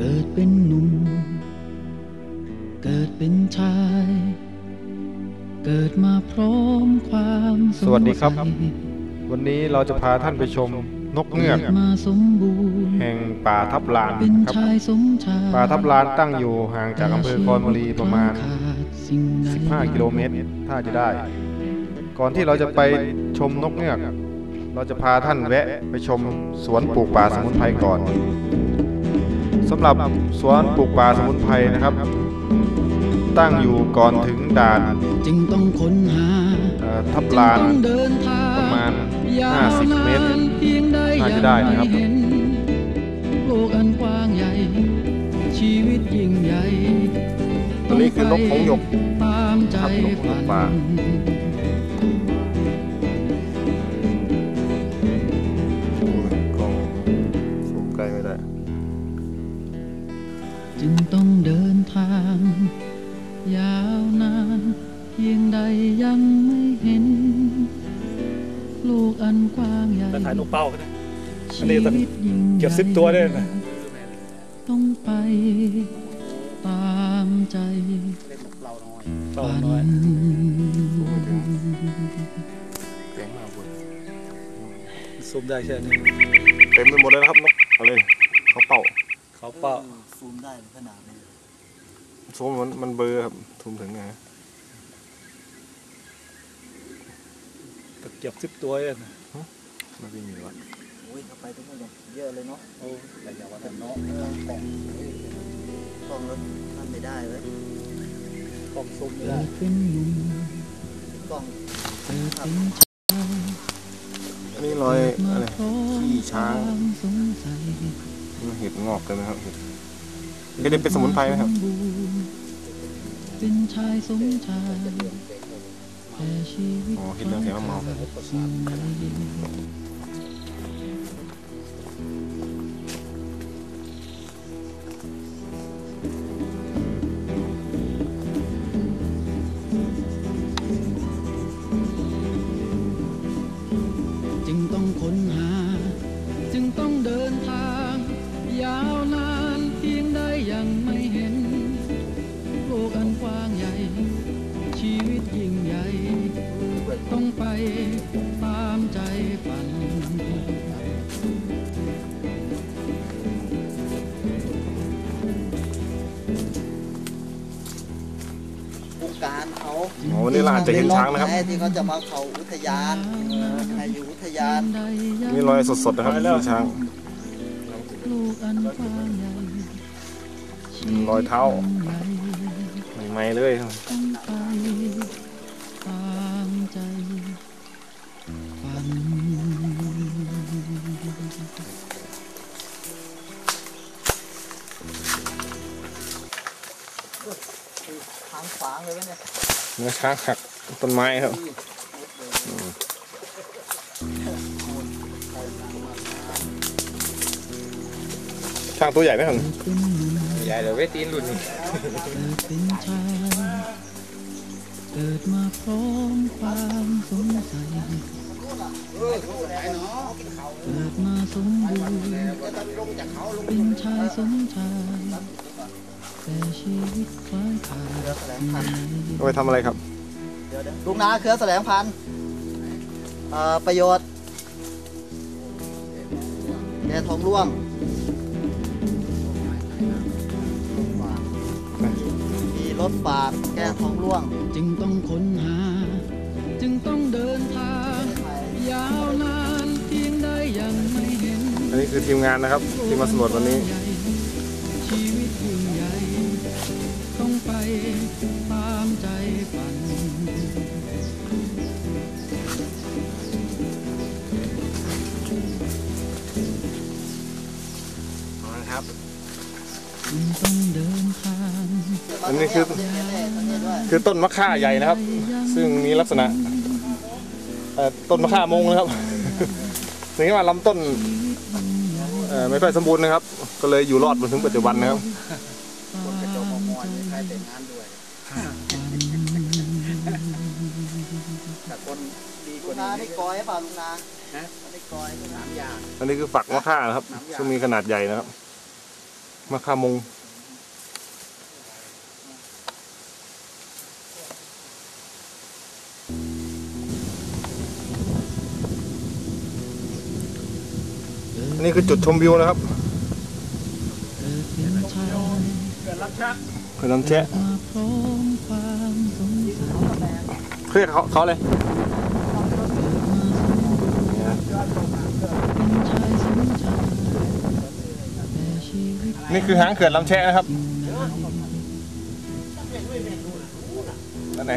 เกิดเป็นหนุ่ม เกิดเป็นชาย เกิดมาพร้อมความงสวัสดีครับสัยวันนี้เราจะพาท่านไปชมนกเงือกกิดมาสมบูรณ์แห่งป่าทับลานเป็นครับชายสมชายป่าทับลานตั้งอยู่ห่างจากอำเภอคอนบุรีประมาณขาดสิ่งใด15 กิโลเมตร ถ้าจะได้ ก่อนที่เราจะไปชมนกเงือก เราจะพาท่านแวะไปชมสวนปลูกป่าสมุนไพรก่อน สำหรับสวนปลูกป่าสมุนไพรนะครับ ตั้งอยู่ก่อนถึงด่านจึงต้องค้นหาเอ่อทับจึงลานต้องเดินทางประมาณยาว50 เมตรนานเพียงใดน่าจะได้นะครับยังไม่เห็นโลกอันกว้างใหญ่ ชีวิตยิ่งใหญ่ตัวนี้คือนกหงส์หยกตามใจครับนกหงส์หยฝักน ต้องเดินทาง ยาวนานเพียงใดยังไม่เห็นโลกอันกว้างใหญ่แล้วถ่ายนกเป้ากันนะอัชีนนี้ตั้งวิตยิ่งเกือบใหญ่สิบตัวได้นะต้องไปตามใจเป้าฝันน้อยแสงมาบนซูมได้แค่นี้เต็มไปหมดเลยนะครับนกเอาเลยเขาเป่า เขาเป้าซูมได้ขนาดนี้ซูมมันมันเบลอร์ครับซูมถึงไงเกือบสิบตัวเลยนะไม่ได้มีวะโอ้ยเข้าไปตรงนู้นเนี่ยเยอะเลยเนาะโอ้แต่อย่าว่าแต่นกเออกล่องกล่องรถทำไม่ได้เว้ยกล้องซูมไม่เกิได้ดเป็นหนุ่มกล่องเกิดเป็นชายอันนี้รอยเกิดมาอะไรพร้อมขี้ช้างความสงสัย เห็ดงอกเลยนะครับเห็ดเห็ดเป็นสมุนไพรไหมครับสบูรณ์เป็นชายสมชายแต่ชีวิตอ๋อเห็ดเรื่องเสียงมะเมา อ๋อวันนี้เราอาจจะเห็นช้างนะครับ ที่เขาจะมาเขาอุทยานใครอยู่อุทยานนี่รอยสดๆนะครับขี้ช้างโลกอันกว้างใหญ่เป็นรอยเท้าใหม่ๆเลย นื้อช้างหักต้นไม้ครับช้างตัวใหญ่ไหมครับเป็นหนุ่มใหญ่เดี๋ยวเวทีนรุ่นนี้เกิดเป็นชายเกิดมาพร้อมความสงสัยเกิดมาสมบูรณ์เป็นชายสมชาย แต่ชีวิตคล้ายขาดสิ่งใดเอาไปทำอะไรครับ เดี๋ยวเดี๋ยวลุงนาเครือแสลงพันธุ์เอ่อประโยชน์แกทองร่วงมีรถฝาดแก้ทองร่วงจึงต้องค้นหา จึงต้องเดินทาง ยาวนานเพียงใดยังไม่เห็นอันนี้คือทีมงานนะครับ ที่มาสำรวจวันนี้ ชีวิตยิ่งใหญ่ ต้องไปตามใจฝัน ครับ ต้องเดินทางอันนี้คือ คือต้นมะข่าใหญ่นะครับ ซึ่งมีลักษณะเอ่อต้นมะข่ามงนะครับถึงแม้ว่าลำต้นเอ่อไม่ค่อยสมบูรณ์นะครับ ก็เลยอยู่รอดมาถึงปัจจุบันนะครับ กว่านี้ได้กอยเปล่าลุงนาได้กอยสามอย่าง อันนี้คือฝักมะข่านะครับ ซึ่งมีขนาดใหญ่นะครับมะขามงนี่คือจุดชมวิวนะครับเกิดเป็นชายคือน้ำแชะมาพร้อมความสงสัยเครียกเขาเขาเลย เป็นชายสมชายแต่ชีวิต นี่คือหางเขื่อนลำแชะนะครับสิ่งใดอันไหน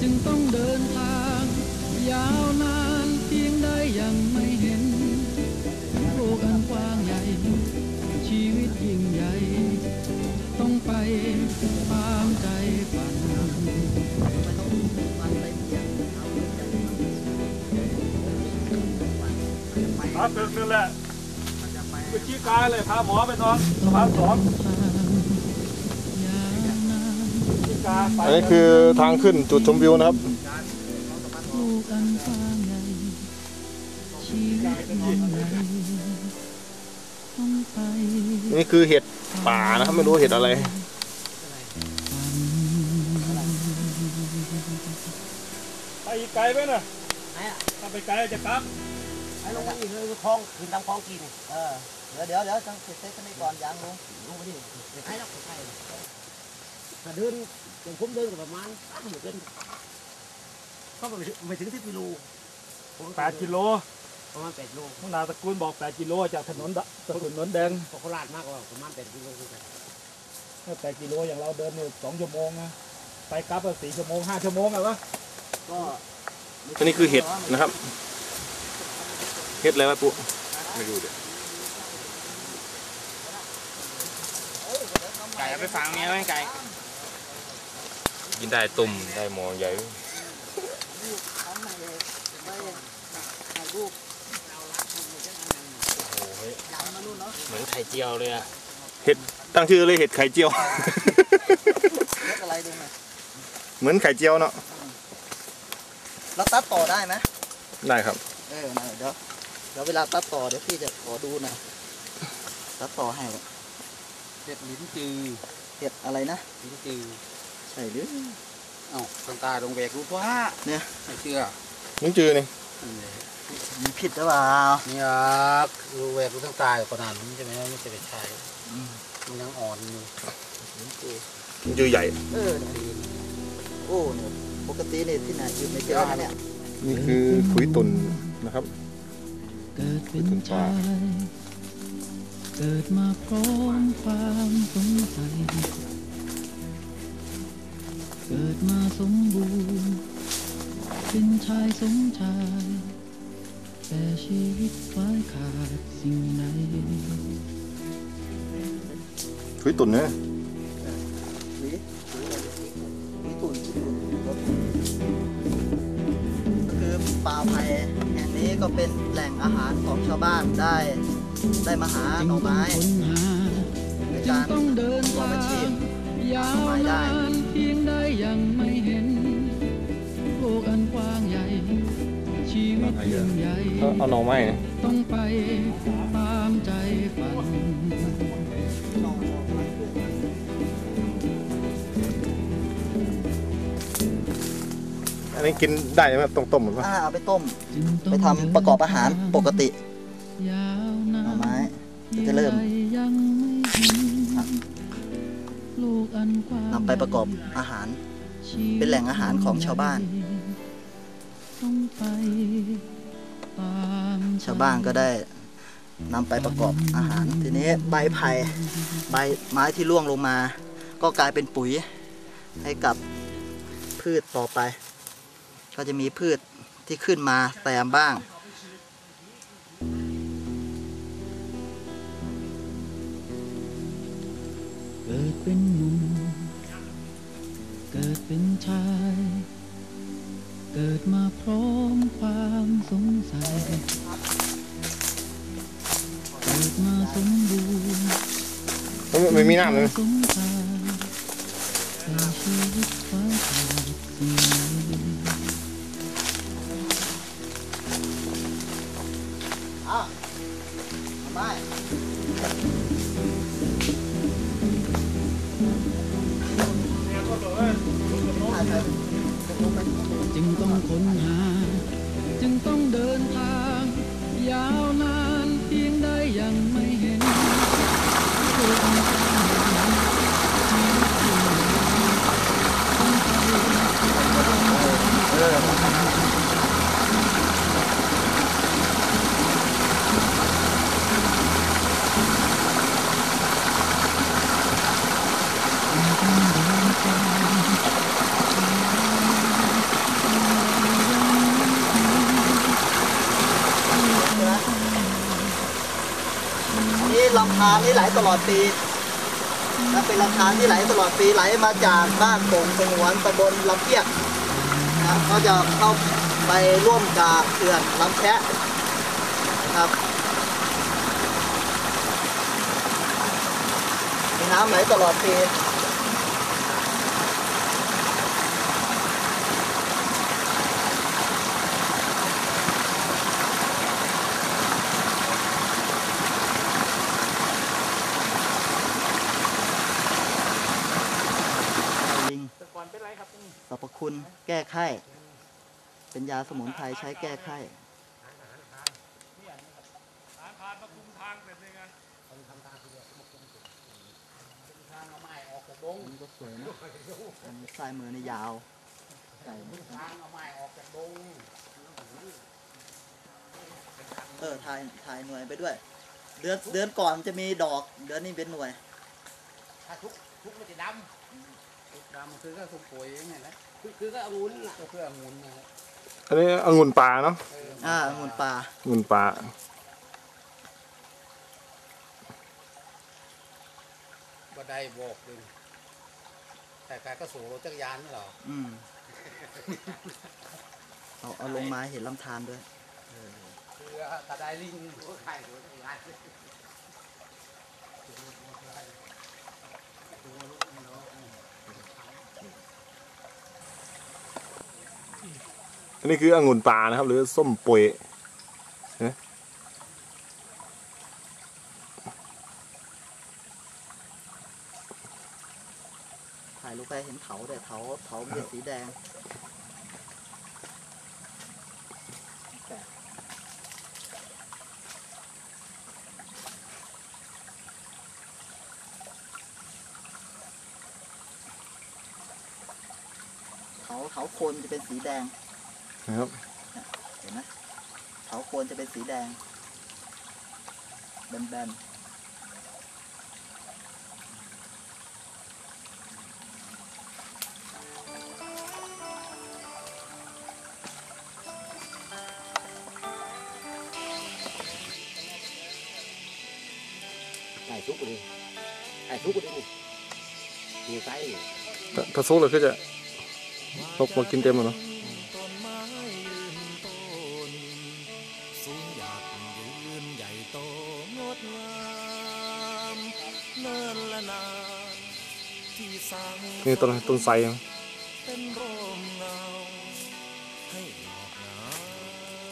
จึงต้องเดินทางยาวนาน ไปตามใจฝันครับตึกนึงแหละไปชี้กายเลยพาหมอไปนอนสะพานสองชี้กายไปอันนี้คือทางขึ้นจุดชมวิวนะครับนี่คือเห็ดป่านะครับ ไม่รู้เห็ดอะไร ไปอีกไกลไหมน่ะถ้าไปไกลจะกลับไอ้ลงมาอีกเลยคลองกินตามคลองกินเออเดี๋ยวเดี๋ยวเดี๋ยวต้องเสร็จเซ็ตกันนี้ก่อนยังลุงลุงไปดิเดี๋ยวใครรับใครถ้าเดินอย่างผมเดินก็ประมาณสามเดินเข้าไปไม่ถึงที่กิโลแปดกิโลประมาณแปดโลมุนาตระกูลบอกแปดกิโลจากถนนดะถนนแดงโคราชมากกว่าประมาณแปดกิโลคือกันถ้าแปดกิโลอย่างเราเดินเนี่ยสองชั่วโมงนะไปกลับก็สี่ชั่วโมงห้าชั่วโมงอะวะก็ อันนี้คือเห็ดนะครับ เห็ดอะไรวะปุ๊ไม่รู้เดี๋ยวไก่เอาไปฝังเมียไหมไก่ กินได้ตุ่มได้หมอใหญ่เหมือนไข่เจียวเลยอะเห็ดตั้งชื่อเลยเห็ดไข่เจียวเล็กอะไรดูหน่อยเหมือนไข่เจียวเนาะ แล้วตัดต่อได้ไหมได้ครับ เออนะเดี๋ยวเดี๋ยวเวลาตัดต่อเดี๋ยวพี่จะขอดูหน่อยตัดต่อให้เห็ดลิ้นจือเห็ดอะไรนะลิ้นจือใช่หรือเอ้าตางตาตรงแบกรู้ว่าเนี่ยไม่เชื่อนิ้งจือนี่มีผิดหรือเปล่าเนี่ยรู้แบกรู้ทั้งตายขนาดนี้ใช่ไหมไม่ใช่ไปใช้มันยังอ่อนอยู่นิ้งจือใหญ่เออเนี่ยโอ้เนี่ย ปกติเนี่ยที่ไหนอยู่ในเจอนะเนี่ยนี่คือขุยตุ่นนะครับเกิดเป็นชายเกิดมาพร้อมความสงสัยเกิดมาสมบูรณ์เป็นชายสมชาย แต่ชีวิตคล้ายขาดสิ่งใดขุยตุ่นเนี่ย ก็เป็นแหล่งอาหารของชาวบ้านได้ ได้มาหาจึงหน่อต้องไม้ค้นหาในจึงการต้องเดินประกอบทาอาชีพงยาวนานเพียงใดยังไม่เห็นโลกอันกว้างใหญ่ชีวิตยิ่งใหญ่เอาเอาหน่อไม้เนี่ยต้องไป อันนี้กินได้ไหมต้มต้มๆหรือเปล่าอ่าเอาไปต้มจึงต้องไปทำประกอบอาหารปกติยาวนาหน่อไม้นจะเริ่มพียงใดยังไม่เห็นโลกอันกว้างนำไปประกอบอาหารชีวิตเป็นแหล่งอาหารของชาวบ้านต้องไปตามใจชาวบ้านก็ได้นำไปประกอบอาหาร ทีนี้ใบไผ่ใบไม้ที่ร่วงลงมา ก็กลายเป็นปุ๋ยให้กับพืชต่อไป ก็จะมีพืชที่ขึ้นมาแซมบ้าง เกิดเป็นหนุ่ม เกิดเป็นชาย เกิดมาพร้อมความสงสัย เกิดมาสมบูรณ์ไม่ไม่มีน้ำเลย จึงต้องค้นหา จึงต้องเดินทาง ยาวนานเพียงใดยังไม่เห็นทุกทางชีวิตอยู่ต้องไป นี่ลำธารนี่ไหลตลอดปีและเป็นลำธารที่ไหลตลอดปีไหลมาจากบ้านโป่งสงวนตำบลลำเพียกนะก็จะเข้าไปร่วมกับเขื่อนลำแคะนะครับมีน้ำไหลตลอดปี ลิง แต่ก่อนเป็นไรครับ สรรพคุณแก้ ไข้ เป็นยาสมุนไพรใช้แก้ไข้ทางผ่านมาคุมทางเป็นยังไงมันก็สวยนะอันซ้ายมือนี่ยาวใส่เออถ่ายถ่ายหน่วยไปด้วย เดือนเดือนก่อนจะมีดอก เดือนนี้เป็นหน่วย ถ้าทุกทุกมันจะดำทุกดำคือก็คุมปุ๋ยไงนะ คือคือก็องุ่นน่ะก็เพื่อองุ่นนะครับอันนี้องุ่นป่าเนาะอ่าองุ่นป่าองุ่นป่าบ่ได้บอกดึงแต่การก็สูงรถจักรยานนี่หรออืมเอาเอาลงมาเห็นลำธารด้วย คือตาได้ลิงก็ไข่รถจักรยาน อันนี้คือองุ่นป่านะครับ หรือส้มป่วยถ่ายลงไปเห็นเถาด้วยเถาเถาเป็นสีแดงเถาเถาโคนจะเป็นสีแดง ครับเห็นไหมเถาโคนจะเป็นสีแดงแบนๆไข่ทุกเลยไข่ทุกเลยมีไส้ถ้าถ้าซุกเลยก็จะตกมากินเต็มเลยเนาะ นี่ต้นต้นไทรนะเป็นร่มเงาให้ดอกงา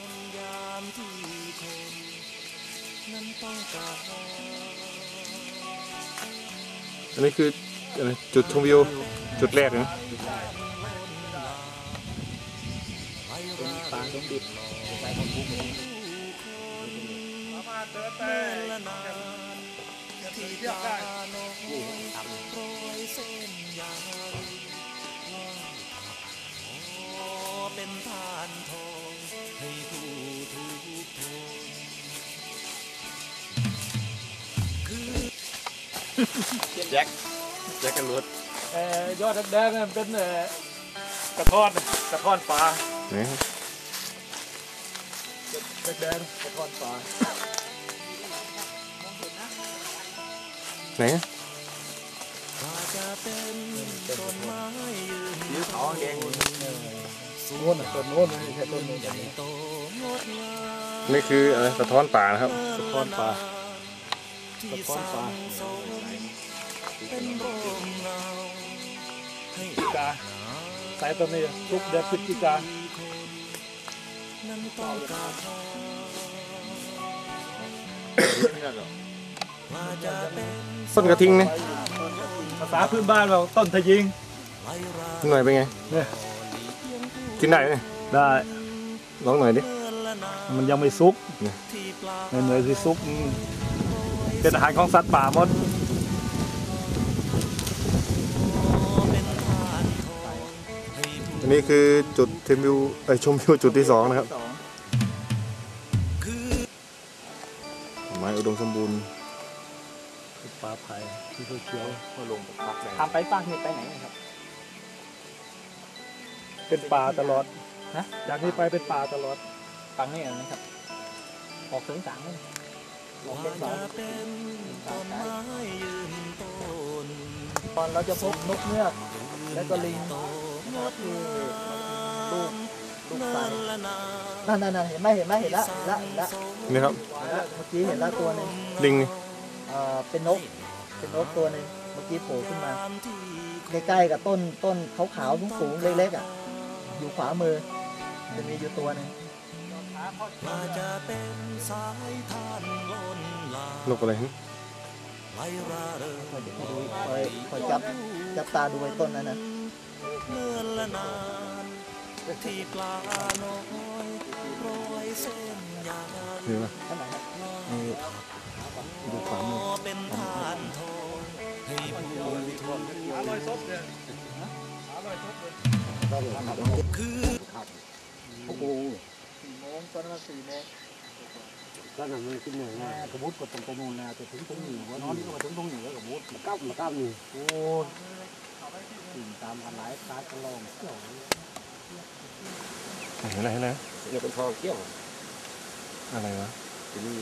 มยามที่คนนั้นต้องการอันนี้คือจุดชมวิวจุดแรกนะปลาต้องดิบสามารถเดินไปละนานที่เที่ยวได้ ส้นยางว่าขอเป็นทานทองให้ผู้ทุกทนคือแจ็คแจ็คกันรถเอ่อยอดแดงๆนั่นเป็นเอ่อกระท้อนกระท้อนปลาแดงๆกระท้อนปลาไหน เป็นต้นไม้ยืนยืดเขาแดงสูงโน่นน่ะต้นโน่นไม่ใช่ต้นโน่นใหญ่โตงดงามนี่คืออะไรสะท้อนป่านะครับกระท้อนปลาที่สั่งสมเป็นร่มเงาให้พฤศจิกาใส่ต้นนี้ทุกเดือนพฤศจิกานั้นต้องการว่าจะเป็นต้นกระทิงนี่ภา ษาพื้นบ้านเราต้นทะยิงไรราหน่อยเป็นไงเนี่ยกินได้ไหมได้ลองหน่อยดิเงินละนามันยังไม่ซุกที่ปลาในเหนื่อยที่ซุกอืมเป็นอาหารของสัตว์ป่าหมดเป็นทานทองให้ผู้อันนี้คือจุดชมวิวเอ้ยชมวิวจุดที่สองนะครับสองคือไม้อุดมสมบูรณ์ ป่าไผ่ที่เขียวทำไปปักนี่ไปไหนครับๆเป็นป่าตลอดฮะจากนี้ไปเป็นป่าตลอดปังนี่เหรอครับ ออกถึงสามเลยออกว่าเป็นสาจะมเป็นต้นไม้ยืนต้นตอนเราจะพบนกเงือกและก็ลิงโตงดคือลูลูกกลูกเนิไฟนละนานั่นนั่นนั่นเห็นไหมเห็นไหมเห็นละเห็นละเห็นละนี่ครับเห็นละเมื่อกี้เห็นละตัวหนึงลิงนี่ เอ่อเป็นนก เป็นนกตัวหนึ่งเมื่อกี้โผล่ขึ้นมาตามที่ใกล้ๆกับต้นต้นขาวๆสูงๆเล็กๆอะ อยู่ขวามือ จะมีอยู่ตัวหนึ่งว่าจะเป็นสายทานล้นลามนกอะไรนี่ไหลราเริงคอยดูคอยคอยจับจับตาดูไอ้ต้นนั้นนะเมื่อละนานที่ปลาน้อยโรยเส้นยานี่ป่ะนั่นไหนครับ ดูขวามือเป็นทานทองให้ผู้ทุนหาลอยซบเนี่ยคือสี่โมงตอนนั้นสี่โมงก็นั่นมันขึ้นเหนื่อยมากกระมุดก็ตรงไปนู่นนะจะถึงตรงนี้ว่านอนก็มาถึงตรงนี้แล้วกระมุดมาก้าวมาก้าวนี่โอ้สิ่งตามกันหลายตาตะลองเกี่ยวเห็นอะไรเห็นอะไรเนี่ยเป็นทองเกี่ยวอะไรวะทีนี้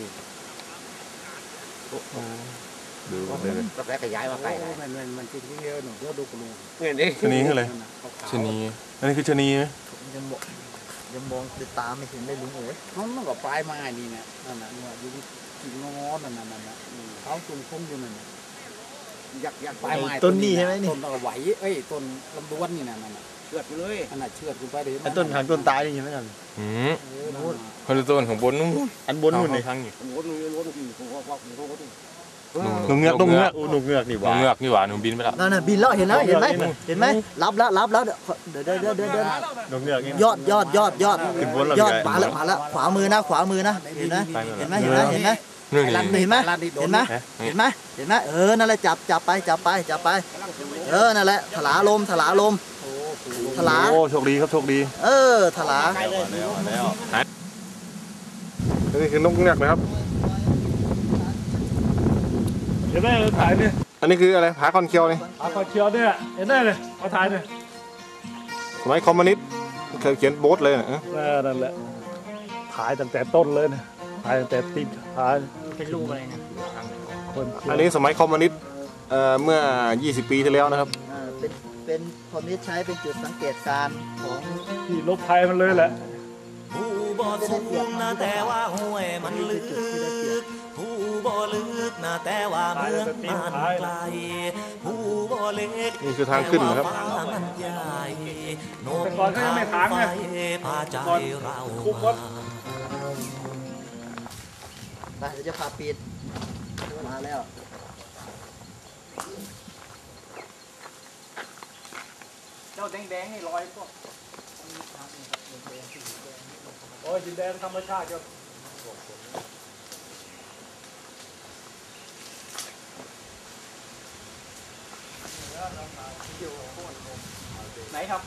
ดูเลยเลยกาแฟขยายมาไกลมันมันมันที่เยอะหนูเดี๋ยวดูกระลุงเงี้ยดิชะนีคืออะไรชะนีอันนี้คือชะนีไหมยังมองยังมองด้วยตาไม่เห็นเลยลุงเอ๋ยมันมันก็ปลายไม้นี่นะนั่นน่ะเนี่ยอยู่ที่งอนั่นน่ะนั่นน่ะเขาจุ่มคงอยู่นั่นน่ะยักยักปลายไม้ต้นตะไหวเอ้ยต้นลำดวนนี่นะนั่นน่ะ เชือดไปเลยอันน่ะเชือดขึ้นไปเลยต้นหางต้นตายนี่ใช่ไหมครับอืมเออนู่นคนละต้นของบนนู้นอันบนนู่นนี่ทางอยู่โอ้โหนู่นนู่นนู่นผมก็ว่าผมก็ว่านกเงือกนกเงือกอู้นกเงือกนี่หนว่ากเงือกนี่หว่าหนูบินไปแล้วนั่นน่ะบินแล้วเห็นแล้วเห็นไหมเห็นไหมรับแล้วรับแล้วเดี๋ยวเดี๋ยวเดี๋ยวเดี๋ยวเดี๋ยวนกเงือกนี่ยอดยอดยอดยอดขึ้นบนแล้วยอดพี่มาแล้วมาแล้วขวามือนะขวามือนะเห็นไหมเห็นไหมเห็นไหมเห็นไหมนี่ร้านนี่เห็นไหมร้านนี้โดเห็นนไหมเอ๊ะเห็นไหมเห็นไหมเออนั่นแหละจับจับไปจับไปจับไป เออนั่นแหละถลาลมถลาลม ถลาโอ้โชคดีครับโชคดี เออถลาอันนี้คือนกเงือกนะครับเห็นไหมถ่ายเนี่ยอันนี้คืออะไรผาคอนเคียวนี่อาคาเชียวเนี่ยเห็นได้เลยเอาถ่ายเนี่ยสมัยคอมมิวนิสต์เคยเขียนโบ๊ทเลยนะเออนั่นแหละถ่ายตั้งแต่ต้นเลยนะถ่ายตั้งแต่ติดถ่ายเป็นรูปอะไรนะคนอันนี้สมัยคอมมิวนิสต์เอ่อเมื่อ 20 ปีที่แล้วนะครับ เออเป็นเป็นคอมมิวนิสต์ใช้เป็นจุดสังเกตการณ์ของที่ลบภัยมันเลยแหละผู้บ่สูงนะแต่ว่าห้วยมันลึกผู้บ่ลึกนะแต่ว่าเมืองมันไกลผู้บ่เล็กนี่คือทางขึ้นนะครับแต่ว่าฟ้ามันใหญ่นกแต่ก่อนก็ยังไม่ทางไงพาใจก่อนเราคุกมดไปเดี๋ยวจะพาปีนมาแล้ว เจ้าแดงๆนี่ลอยพวกโอ้ยดินแดนธรรมชาติครับไหนครับ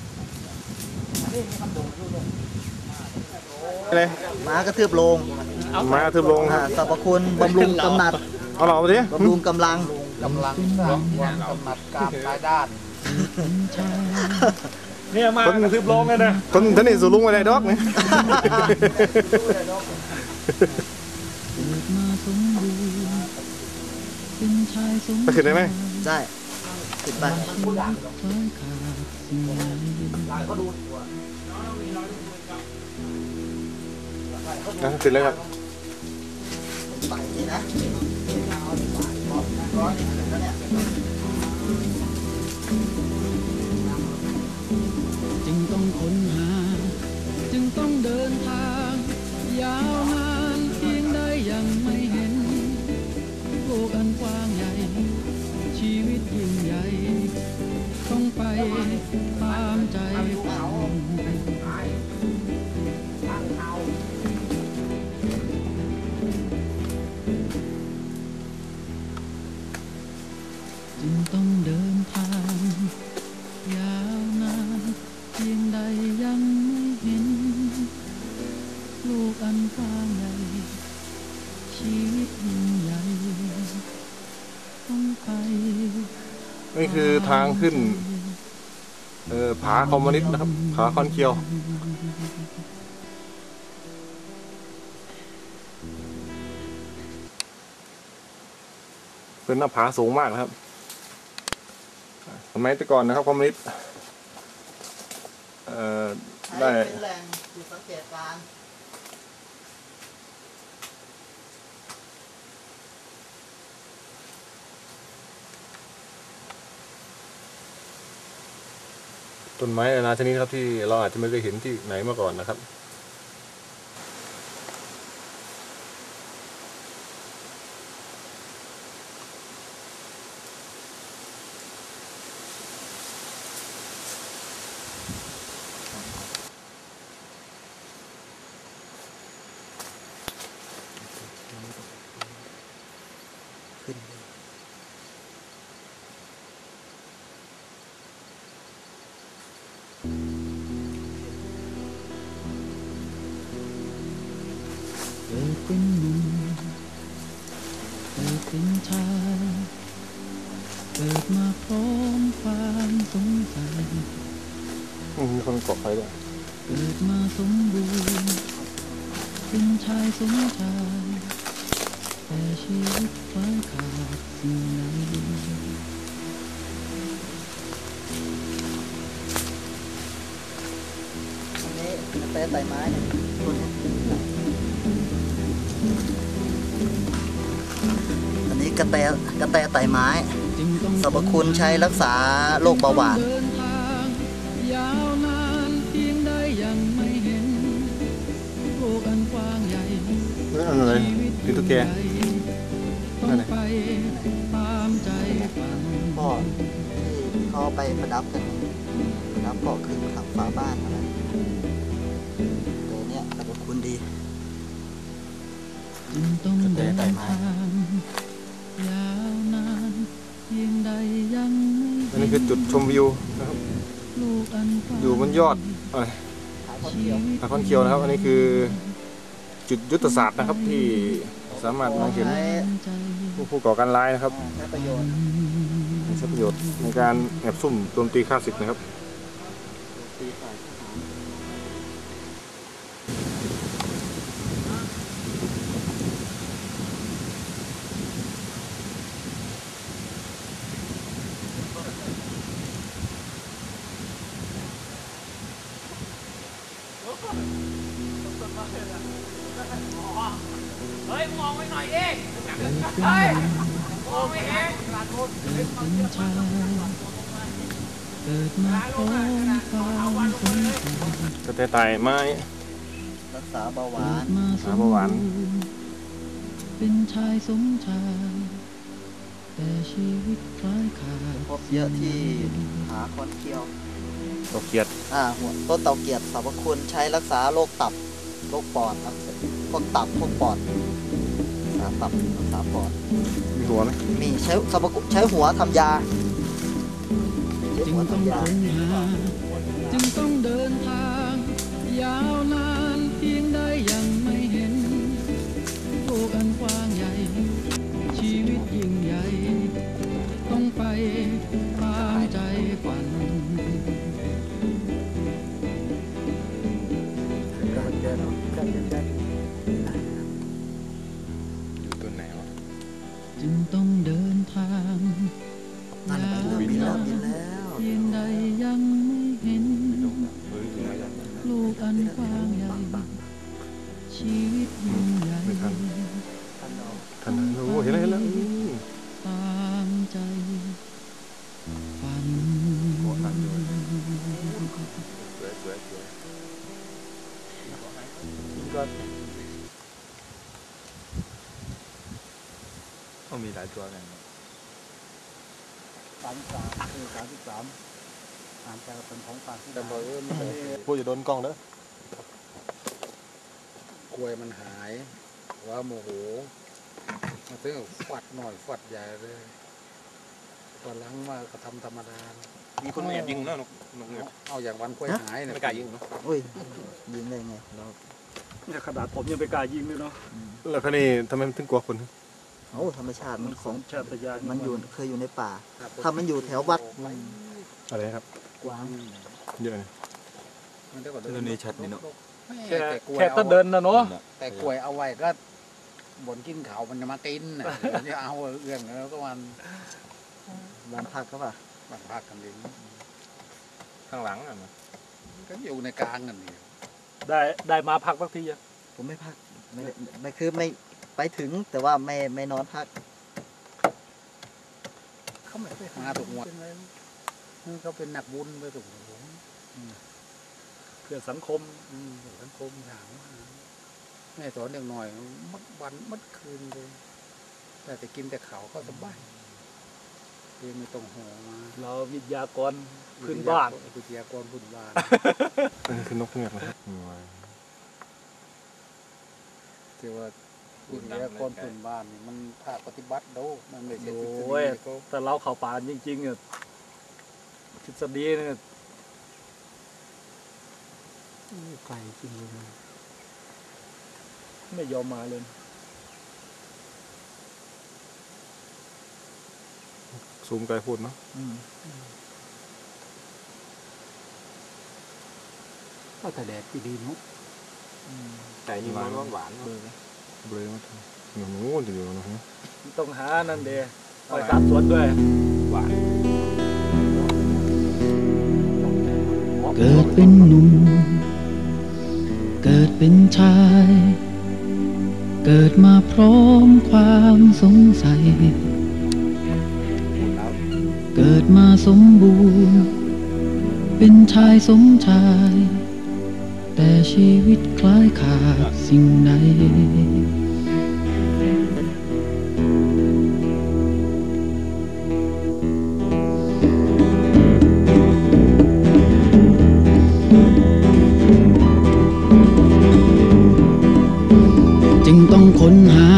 อะไรม้ากระทืบโลงมากระทืบลงอ่าสรรพคุณบำรุงกำหนัดเอาหล่อมาดิบำรุงกำลังกำลังสร้างความกำหนัดกล้ามกายด้าน เนี่ยมากระทืบลงเลยนะคนท่านนี่สูลุงมาได้ดอกนี่เกิดมาสมบูรณ์เป็นชายสมไปขึ้นได้ไหมได้ขึ้นไปชีวิตคล้ายขาดสิ่งใดนะขึ้นเลยครับไปนี่นะร้อนขึ้นแล้วเนี่ย ต้องค้นหา จึงต้องเดินทาง ยาวนานเพียงใดยังไม่เห็น โลกอันกว้างใหญ่ ชีวิตยิ่งใหญ่ ต้องไปตามใจ นี่คือทางขึ้น เออผาคอมมิวนิสต์นะครับ ผาคอนเคียว เป็นหน้าผาสูงมากนะครับสมัยแต่ก่อนนะครับคอมมิวนิสต์เอ่อได้เป็นแหล่งจุดสังเกตการ ต้นไม้นานาชนิดครับที่เราอาจจะไม่เคยเห็นที่ไหนมาก่อนนะครับ ชายสมชายแต่ชีวิตฟ้าขาดสิ่งไหนอันนี้กระแตไต่ไม้เนี่ยตัวนี้อันนี้กระแตกระแตไต่ไม้จึงต้องสรรพคุณใช้รักษาโรคเบาหวานเดินทางยาวนาน นั่นอะไรชีวิตพี่ตุ๊กแกต้องไปตามใจฝันพ่อที่เขาไปประดับกันประดับเกาะขึ้นขับฝาบ้านอะไรตัวเนี้ยสรรพคุณดีจึงต้องกระแตเดินไต่ไม้ทางยาวนานเพียงใดยังไม่อันนี้คือจุดชมวิวนะครับโลกอันกว้างอยู่บนยอดเอ้ยขายคนเดียวผาคอนเคียวนะครับ อันนี้คือ จุดยุทธศาสตร์นะครับที่สามารถมองเห็นใช้ใจผู้ผู้ก่อการร้ายนะครับใช้ประโยชน์ใช้ประโยชน์ในการแอบซุ่มโจมตีข้าศึกนะครับ มาพร้อมความสงสัยกระแตไต่ไม้รักษาเบาหวานมาสหามเบาหวานบูรณ์เป็นชายสมชายแต่ชีวิตคล้ายขาดพบเยอะที่หาคอนเคียวตกเกียรติอ่าหัวต้นเตาเกียบสรรพคุณใช้รักษาโรคตับโรคปอดครับพวกตับพวกปอดรักษาตับรักษาปอดมีหัวไหมมีใช้สรรพคุณใช้หัวทำยาใช้ จึงต้องค้นหาจึงต้องเดินทาง ยาวนานเพียงใดยังไม่เห็นโลกอันกว้างใหญ่ ชีวิตยิ่งใหญ่ ต้องไป นกว้างใหญ่ชีวิตยิ่งใหญ่ไม่ทันทันนะโอ้เห็นแล้วเห็นแล้วตามใจฝันสวยสวยสวยต้องมีหลายตัวกันสามสามคือสามสิบสามอ่านแต่เป็นของฝากที่แต่บอกว่าไม่พูดอย่าโดนกล้องเด้อ ล้วยมันหายว่าโมโหมาถึงกับฝัดหน่อยฝัดใหญ่เลยตอนหลังมาก็ทำธรรมดา มีคนมาแอบยิงแล้วนกนกเงือกเอาอย่างวันกล้วยหายเนี่ยไม่กล้ายิงเนาะอุ้ยยิงได้ไงเราเนี่ยขนาดผมยังไปกล้ายิงเลยเนาะแล้วคันนี้ทำไมมันถึงกลัวคนโอ้ธรรมชาติมันของชาติยานมันอยู่เคยอยู่ในป่าถ้ามันอยู่แถววัดอะไรครับกวางเยอะเลยมันได้กว่าเรื่องนี้ชัดนี่เนอะ แค่แต่กล้วยแค่เอาถ้าเดินนะเนาะแต่กล้วยเอาไว้ก็บนกินเขามันจะมากินน่ะเดี๋ยวจะเอาเรื่องแล้วก็วันบ้านพักก็ป่ะบันพักกันเองข้างหลังอะนะก็อยู่ในกลางกันนี่ได้ได้มาพักสักทีอะผมไม่พักไม่ได้ไม่คือไม่ไปถึงแต่ว่าไม่ไม่นอนพักเขาไม่ไปหาถูกหมดเขาเป็นนักบุญไปถูกหมด เพื่อสังคมอืมสังคมถามว่าแม่สอนเด็กหน่อย มัดวันมัดคืนเลยแต่จะกินแต่เขาก็สบายเรียนไม่ต้องห่อมาเราวิทยากรพื้นบ้านวิทยากรพื้นบ้านอันนี้คือนกเงือกนะครับอืมที่ว่าวิทยากรพื้นบ้านนี่มันภาคปฏิบัติโดมันไม่ใช่ทฤษฎีโอ้ยก็แต่เราเข้าป่าจริงๆเนี่ยทฤษฎีเนี่ย ไกลจริงเลยไม่ยอมมาเลยซูมไกลพูดเนาะก็แต่แดดที่ดีเนุ๊กแต่นี่มันหวานเบลอมาทำหนูจะอยู่นะฮะต้องหานั่นเดคอยตามสวนด้วยเกิดเป็นหนุ่ม เกิดเป็นชาย เกิดมาพร้อมความสงสัย เกิดมาสมบูรณ์ เป็นชายสมชาย แต่ชีวิตคล้ายขาดสิ่งใด ต้องค้นหา